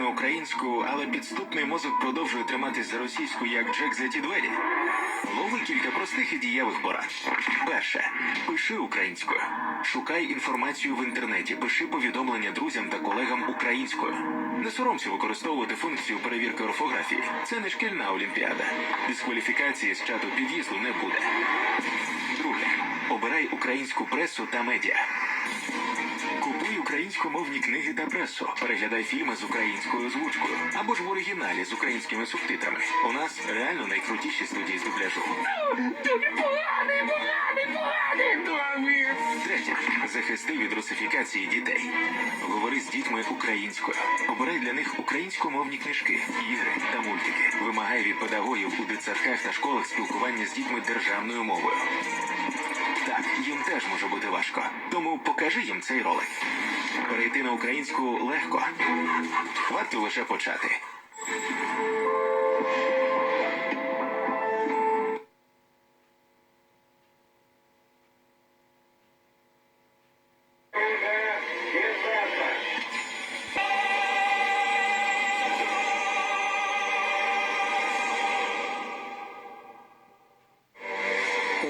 на українську, але підступний мозок продовжує триматись за російську, як Джек за ті двері. Лови кілька простих і дієвих порад. Перше. Пиши українською. Шукай інформацію в інтернеті, пиши повідомлення друзям та колегам українською. Не соромся використовувати функцію перевірки орфографії. Це не шкільна олімпіада. Дискваліфікації з чату під'їзду не буде. Друге. Обирай українську пресу та медіа. Купуй українськомовні книги та пресу. Переглядай фільми з українською озвучкою або ж в оригіналі з українськими субтитрами. У нас реально найкрутіші студії з дубляжу. Поганий, поганий, поганий, Томі! Третє. Захисти від русифікації дітей. Говори з дітьми українською. Обирай для них українськомовні книжки, ігри та мультики. Вимагай від педагогів у дитсадках та школах спілкування з дітьми державною мовою. Так, їм теж може бути важко. Тому покажи їм цей ролик. Перейти на українську легко. Варто лише почати.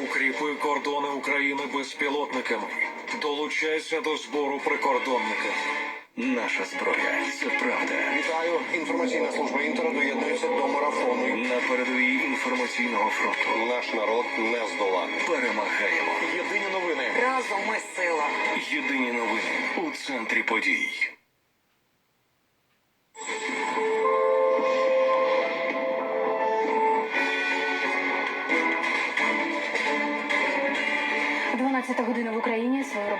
Укріпи кордони України безпілотниками. Долучайся до збору прикордонника. Наша зброя це правда. Вітаю. Інформаційна служба Інтера доєднується до марафону. На передовій інформаційного фронту Наш народ не здолати. перемагаємо. Єдині новини. Разом ми сила. Єдині новини у центрі подій. 11 година в Україні свою роботу.